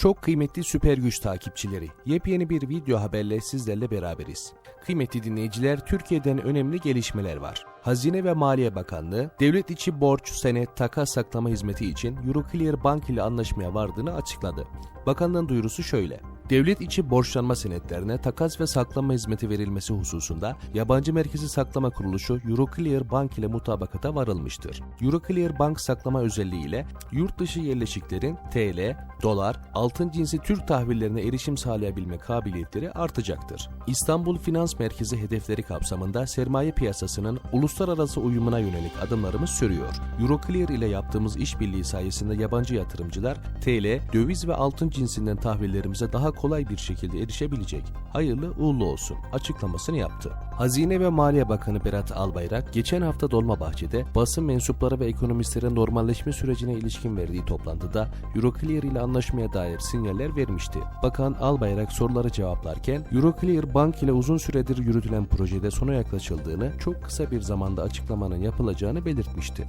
Çok kıymetli süper güç takipçileri, yepyeni bir video haberle sizlerle beraberiz. Kıymetli dinleyiciler, Türkiye'den önemli gelişmeler var. Hazine ve Maliye Bakanlığı, devlet içi borç, senet, takas saklama hizmeti için Euroclear Bank ile anlaşmaya vardığını açıkladı. Bakanlığın duyurusu şöyle. Devlet içi borçlanma senetlerine takas ve saklama hizmeti verilmesi hususunda yabancı merkezi saklama kuruluşu Euroclear Bank ile mutabakata varılmıştır. Euroclear Bank saklama özelliğiyle yurt dışı yerleşiklerin TL, dolar, altın cinsi Türk tahvillerine erişim sağlayabilme kabiliyetleri artacaktır. İstanbul Finans Merkezi hedefleri kapsamında sermaye piyasasının uluslararası uyumuna yönelik adımlarımız sürüyor. Euroclear ile yaptığımız işbirliği sayesinde yabancı yatırımcılar TL, döviz ve altın cinsinden tahvillerimize daha kolay bir şekilde erişebilecek. Hayırlı uğurlu olsun açıklamasını yaptı. Hazine ve Maliye Bakanı Berat Albayrak geçen hafta Dolmabahçe'de basın mensupları ve ekonomistlerin normalleşme sürecine ilişkin verdiği toplantıda Euroclear ile anlaşmaya dair sinyaller vermişti. Bakan Albayrak soruları cevaplarken Euroclear Bank ile uzun süredir yürütülen projede sona yaklaşıldığını, çok kısa bir zamanda açıklamanın yapılacağını belirtmişti.